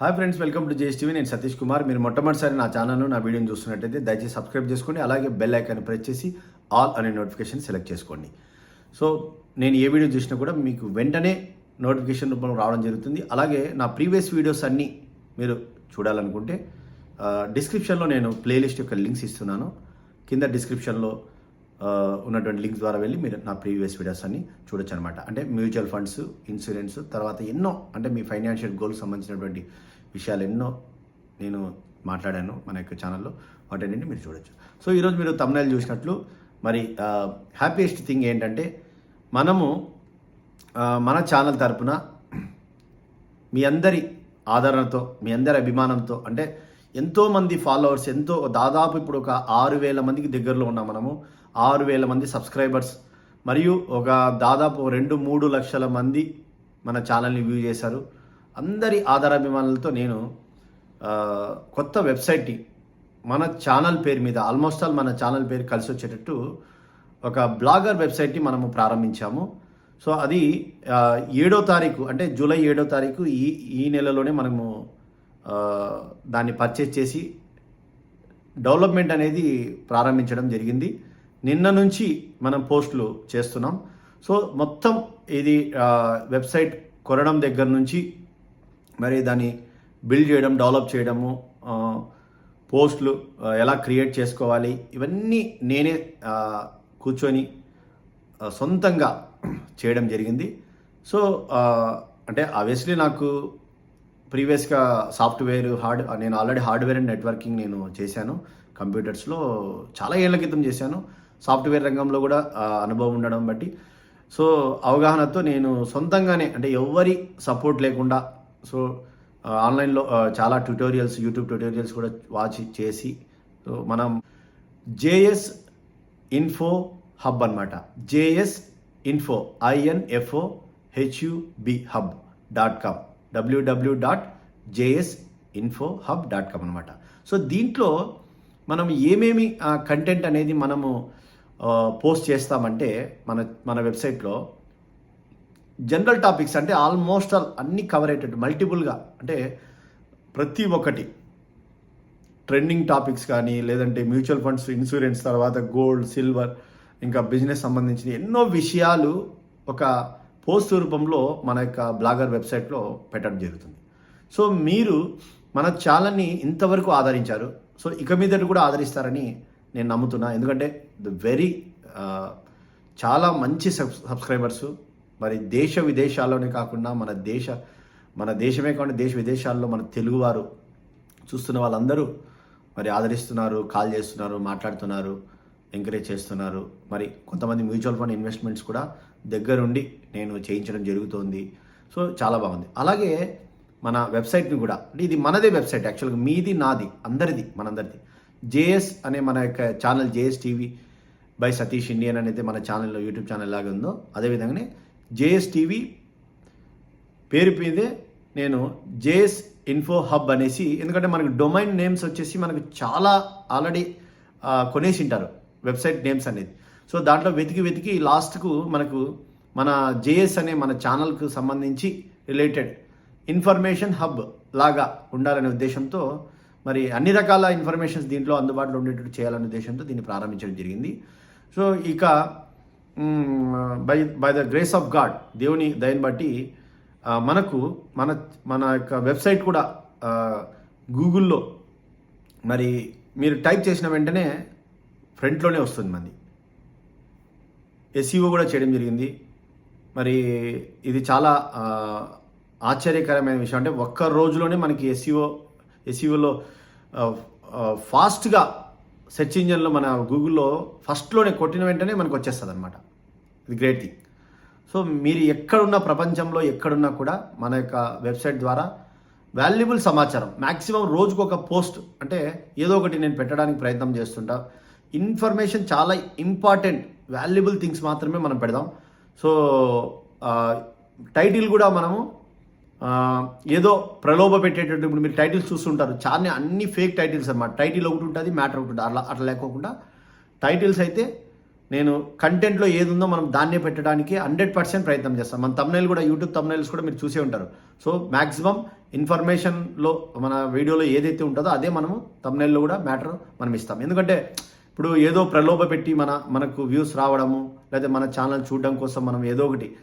Hi friends welcome to JS TV నేను సతీష్ కుమార్. మీరు మొట్టమొదటిసారి నా ఛానల్ను నా వీడియోని చూస్తున్నట్టయితే దయచేసి సబ్స్క్రైబ్ చేసుకోండి అలాగే బెల్ ఐకాన్ ప్రెస్ చేసి ఆల్ అనే నోటిఫికేషన్ సెలెక్ట్ చేసుకోండి. సో నేను ఏ వీడియో చూసినా కూడా మీకు వెంటనే నోటిఫికేషన్ రూపంలో రావడం జరుగుతుంది. అలాగే నా ప్రీవియస్ వీడియోస్ అన్నీ మీరు చూడాలనుకుంటే uh, డిస్క్రిప్షన్లో నేను ప్లేలిస్ట్ యొక్క లింక్స్ ఇస్తున్నాను. కింద డిస్క్రిప్షన్లో ఉన్నటువంటి లింక్ ద్వారా వెళ్ళి మీరు నా ప్రీవియస్ వీడియోస్ అన్ని చూడొచ్చు అనమాట అంటే మ్యూచువల్ ఫండ్స్ ఇన్సూరెన్స్ తర్వాత ఎన్నో అంటే మీ ఫైనాన్షియల్ గోల్స్ సంబంధించినటువంటి విషయాలు ఎన్నో నేను మాట్లాడాను మన యొక్క ఛానల్లో. వాటన్నింటిని మీరు చూడొచ్చు. సో ఈరోజు మీరు తమిళ చూసినట్లు మరి హ్యాపీయెస్ట్ థింగ్ ఏంటంటే మనము మన ఛానల్ తరపున మీ అందరి ఆదరణతో మీ అందరి అభిమానంతో అంటే ఎంతోమంది ఫాలోవర్స్ ఎంతో దాదాపు ఇప్పుడు ఒక ఆరు వేల మందికి దగ్గరలో ఉన్నాం మనము. ఆరు వేల మంది సబ్స్క్రైబర్స్. మరియు ఒక దాదాపు రెండు మూడు లక్షల మంది మన ఛానల్ని వ్యూ చేశారు. అందరి ఆధారాభిమానులతో నేను కొత్త వెబ్సైట్ని మన ఛానల్ పేరు మీద ఆల్మోస్ట్ ఆల్ మన ఛానల్ పేరు కలిసి వచ్చేటట్టు ఒక బ్లాగర్ వెబ్సైట్ని మనము ప్రారంభించాము. సో అది ఏడో తారీఖు అంటే జూలై ఏడో తారీఖు ఈ ఈ నెలలోనే మనము దాన్ని పర్చేస్ చేసి డెవలప్మెంట్ అనేది ప్రారంభించడం జరిగింది. నిన్న నుంచి మనం పోస్టులు చేస్తున్నాం. సో మొత్తం ఇది వెబ్సైట్ కొనడం దగ్గర నుంచి మరి దాన్ని బిల్డ్ చేయడం డెవలప్ చేయడము పోస్టులు ఎలా క్రియేట్ చేసుకోవాలి ఇవన్నీ నేనే కూర్చొని సొంతంగా చేయడం జరిగింది. సో అంటే ఆబ్వియస్లీ నాకు ప్రీవియస్గా సాఫ్ట్వేర్ హార్డ్ నేను ఆల్రెడీ హార్డ్వేర్ అండ్ నెట్వర్కింగ్ నేను చేశాను. కంప్యూటర్స్లో చాలా ఏళ్ళ క్రితం చేశాను. సాఫ్ట్వేర్ రంగంలో కూడా అనుభవం ఉండడం బట్టి. సో అవగాహనతో నేను సొంతంగానే అంటే ఎవరి సపోర్ట్ లేకుండా సో ఆన్లైన్లో చాలా ట్యూటోరియల్స్ యూట్యూబ్ ట్యూటోరియల్స్ కూడా వాచ్ చేసి సో మనం జేఎస్ ఇన్ఫో హబ్ అనమాట JS info I N F O H U B hub dot com. W W W dot JS info hub dot com అనమాట so దీంట్లో మనం ఏమేమి కంటెంట్ అనేది మనము పోస్ట్ చేస్తామంటే మన మన వెబ్సైట్లో జనరల్ టాపిక్స్ అంటే ఆల్మోస్ట్ ఆల్ అన్ని కవర్ అయ్యేటట్టు మల్టిపుల్గా అంటే ప్రతి ఒక్కటి. ట్రెండింగ్ టాపిక్స్ కానీ లేదంటే మ్యూచువల్ ఫండ్స్ ఇన్సూరెన్స్ తర్వాత గోల్డ్ సిల్వర్ ఇంకా బిజినెస్ సంబంధించిన ఎన్నో విషయాలు ఒక పోస్ట్ రూపంలో మన యొక్క బ్లాగర్ వెబ్సైట్లో పెట్టడం జరుగుతుంది. సో మీరు మన ఛానల్ని ఇంతవరకు ఆదరించారు. సో ఇక మీదటి కూడా ఆదరిస్తారని నేను నమ్ముతున్నా. ఎందుకంటే ద వెరీ చాలా మంచి సబ్ సబ్స్క్రైబర్స్. మరి దేశ విదేశాల్లోనే కాకుండా మన దేశ మన దేశమే కాకుండా దేశ విదేశాల్లో మన తెలుగువారు చూస్తున్న వాళ్ళందరూ మరి ఆదరిస్తున్నారు కాల్ చేస్తున్నారు మాట్లాడుతున్నారు ఎంకరేజ్ చేస్తున్నారు. మరి కొంతమంది మ్యూచువల్ ఫండ్ ఇన్వెస్ట్మెంట్స్ కూడా దగ్గరుండి నేను చేయించడం జరుగుతోంది. సో చాలా బాగుంది. అలాగే మన వెబ్సైట్ని కూడా అంటే ఇది మనదే వెబ్సైట్ యాక్చువల్గా మీది నాది అందరిది మనందరిది. జేఎస్ అనే మన యొక్క channel JS TV by Satish Indian అనేది మన ఛానల్లో యూట్యూబ్ ఛానల్ లాగా ఉందో అదేవిధంగానే జేఎస్ టీవీ పేరు మీదే నేను జేఎస్ ఇన్ఫో హబ్ అనేసి ఎందుకంటే మనకు డొమైన్ నేమ్స్ వచ్చేసి మనకు చాలా ఆల్రెడీ కొనేసి ఉంటారు వెబ్సైట్ నేమ్స్ అనేది. సో దాంట్లో వెతికి వెతికి లాస్ట్కు మనకు మన జేఎస్ అనే మన ఛానల్కు సంబంధించి రిలేటెడ్ ఇన్ఫర్మేషన్ హబ్ లాగా ఉండాలనే ఉద్దేశంతో మరి అన్ని రకాల ఇన్ఫర్మేషన్స్ దీంట్లో అందుబాటులో ఉండేటట్టు చేయాలనే ఉద్దేశంతో దీన్ని ప్రారంభించడం జరిగింది. సో ఇక by by the grace of God దేవుని దయని బట్టి మనకు మన మన యొక్క వెబ్సైట్ కూడా గూగుల్లో మరి మీరు టైప్ చేసిన వెంటనే ఫ్రంట్లోనే వస్తుంది మంది. ఎస్ఈఓ కూడా చేయడం జరిగింది. మరి ఇది చాలా ఆశ్చర్యకరమైన విషయం. అంటే ఒక్క రోజులోనే మనకి ఎస్ఈఓ ఎస్ఈఓలో ఫాస్ట్గా సెర్చ్ ఇంజన్లో మన గూగుల్లో ఫస్ట్లోనే కొట్టిన వెంటనే మనకు వచ్చేస్తుంది అనమాట ఇది గ్రేట్ థింగ్. సో మీరు ఎక్కడున్న ప్రపంచంలో ఎక్కడున్నా కూడా మన యొక్క వెబ్సైట్ ద్వారా వాల్యుబుల్ సమాచారం మ్యాక్సిమం రోజుకు ఒక పోస్ట్ అంటే ఏదో ఒకటి నేను పెట్టడానికి ప్రయత్నం చేస్తుంటా. ఇన్ఫర్మేషన్ చాలా ఇంపార్టెంట్ వాల్యుబుల్ థింగ్స్ మాత్రమే మనం పెడదాం. సో టైటిల్ కూడా మనము ఏదో ప్రలోభ పెట్టేటట్టు ఇప్పుడు మీరు టైటిల్స్ చూస్తుంటారు. చాలా అన్ని ఫేక్ టైటిల్స్ అన్నమాట. టైటిల్ ఒకటి ఉంటుంది మ్యాటర్ ఒకటి ఉంటుంది. అట్లా అట్లా లేకోకుండా టైటిల్స్ అయితే నేను కంటెంట్లో ఏది ఉందో మనం దాన్నే పెట్టడానికి హండ్రెడ్ పర్సెంట్ ప్రయత్నం చేస్తాం. మన తమ్నైల్ కూడా యూట్యూబ్ తమ్నైల్స్ కూడా మీరు చూసే ఉంటారు. సో మ్యాక్సిమం ఇన్ఫర్మేషన్లో మన వీడియోలో ఏదైతే ఉంటుందో అదే మనము తమ్నైల్లో కూడా మ్యాటర్ మనం ఇస్తాం. ఎందుకంటే ఇప్పుడు ఏదో ప్రలోభ పెట్టి మన మనకు వ్యూస్ రావడము లేదా మన ఛానల్ చూడడం కోసం మనం ఏదో ఒకటి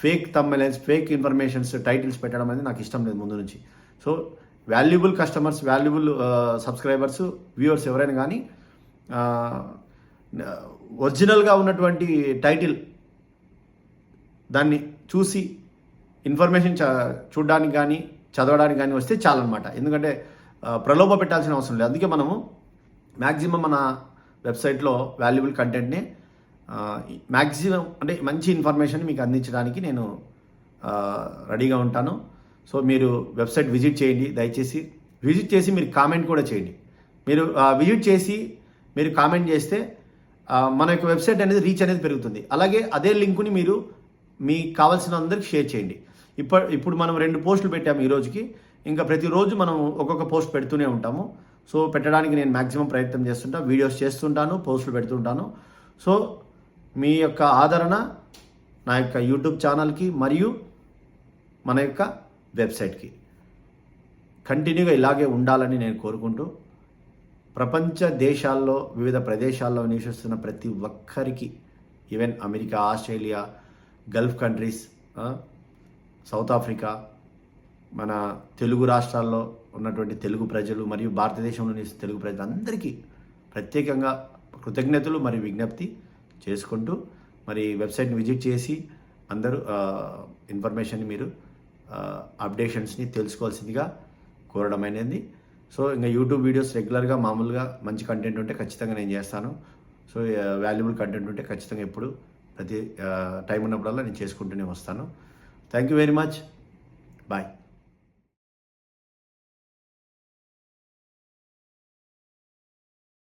fake thumbnails fake informations titles పెట్టడం అనేది నాకు ఇష్టం లేదు ముందు నుంచి. So valuable customers valuable subscribers viewers ఎవరైనా కానీ ఒరిజినల్గా ఉన్నటువంటి టైటిల్ దాన్ని చూసి ఇన్ఫర్మేషన్ చ చూడడానికి కానీ చదవడానికి కానీ వస్తే చాలన్నమాట. ఎందుకంటే ప్రలోభ పెట్టాల్సిన అవసరం లేదు. అందుకే మనము మ్యాక్సిమం మన వెబ్సైట్లో వాల్యుబుల్ కంటెంట్ని మ్యాక్సిమం అంటే మంచి ఇన్ఫర్మేషన్ మీకు అందించడానికి నేను రెడీగా ఉంటాను. సో మీరు వెబ్సైట్ విజిట్ చేయండి దయచేసి. విజిట్ చేసి మీరు కామెంట్ కూడా చేయండి. మీరు విజిట్ చేసి మీరు కామెంట్ చేస్తే మన యొక్క వెబ్సైట్ అనేది రీచ్ అనేది పెరుగుతుంది. అలాగే అదే లింకుని మీరు మీకు కావాల్సిన అందరికి షేర్ చేయండి. ఇప్పుడు ఇప్పుడు మనం రెండు పోస్టులు పెట్టాము ఈ రోజుకి. ఇంకా ప్రతిరోజు మనం ఒక్కొక్క పోస్ట్ పెడుతూనే ఉంటాము. సో పెట్టడానికి నేను మ్యాక్సిమం ప్రయత్నం చేస్తుంటా వీడియోస్ చేస్తుంటాను పోస్టులు పెడుతుంటాను. సో మీ యొక్క ఆదరణ నా యొక్క యూట్యూబ్ ఛానల్కి మరియు మన యొక్క వెబ్సైట్కి. కంటిన్యూగా ఇలాగే ఉండాలని నేను కోరుకుంటూ ప్రపంచ దేశాల్లో వివిధ ప్రదేశాల్లో నివసిస్తున్న ప్రతి ఒక్కరికి even America Australia Gulf countries South Africa మన తెలుగు రాష్ట్రాల్లో ఉన్నటువంటి తెలుగు ప్రజలు మరియు భారతదేశంలో నివసిస్తున్న తెలుగు ప్రజలందరికీ ప్రత్యేకంగా కృతజ్ఞతలు మరియు విజ్ఞప్తి. చేసుకుంటూ మరి వెబ్సైట్ని విజిట్ చేసి అందరూ ఇన్ఫర్మేషన్ ఇన్ఫర్మేషన్ని మీరు అప్డేషన్స్ని తెలుసుకోవాల్సిందిగా కోరడం అనేది సో ఇంకా యూట్యూబ్ వీడియోస్ రెగ్యులర్గా మామూలుగా మంచి కంటెంట్ ఉంటే ఖచ్చితంగా నేను చేస్తాను. సో వాల్యుబుల్ కంటెంట్ ఉంటే ఖచ్చితంగా ఎప్పుడు ప్రతి టైం ఉన్నప్పుడల్లా నేను చేసుకుంటూనే వస్తాను. Thank you very much. Bye.